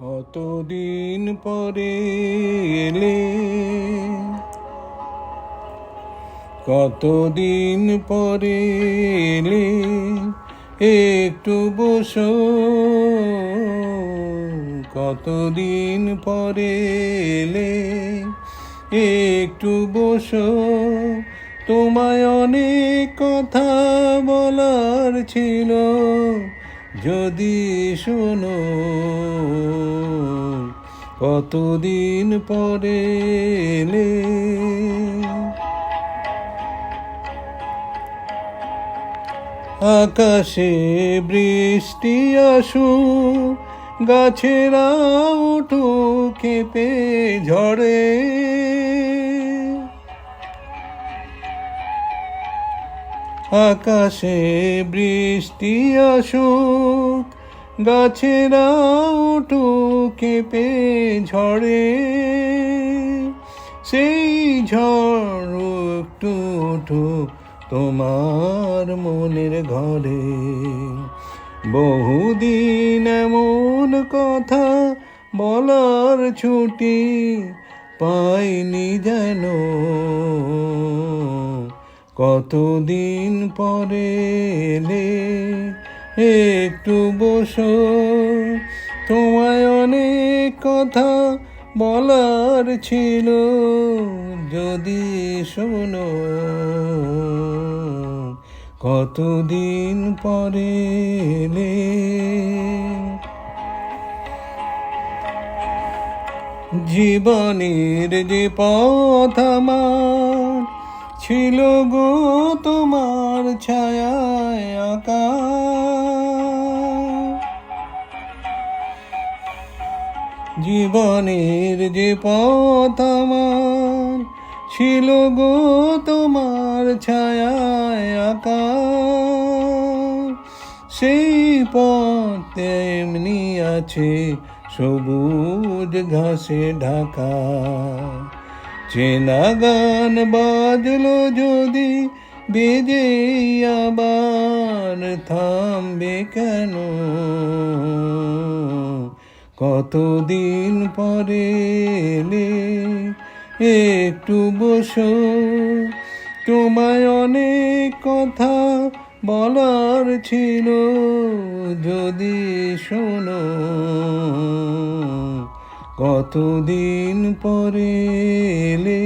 কতদিন পরে এলে? কতদিন পরে এলে? একটু বসো। কতদিন পরে এলে? একটু বসো। তোমায় অনেক কথা বলার ছিল। যদি শোনো কতদিন পরে এলে? আকাশে বৃষ্টি আসু গাছেরা উঠু খেপে ঝড়ে। আকাশে বৃষ্টি আসুক, গাছেরা উঠু কেঁপে ঝড়ে সেই ঝড় একটু উঠু তোমার মনের ঘরে। বহুদিন এমন কথা বলার ছুটি পাইনি যেন। কতদিন পরে এলে? একটু বসো। তোমায় অনেক কথা বলার ছিল, যদি শোনো। কতদিন পরে এলে? জীবনের যে পথ আমার ছিল গো তোমার আঁকা। জীবনের যে পথ আমার ছিল গো তোমার ছায়ায় আঁকা। সেই পথ তেমনি আছে সবুজ ঘাসে ঢাকা। চেনা গান বাজলো যদি বেজে আবার থামবে কেন? কতদিন পরে এলে? একটু বসো। তোমায় অনেক কথা বলার ছিল, যদি শোনো। কতদিন পরে এলে?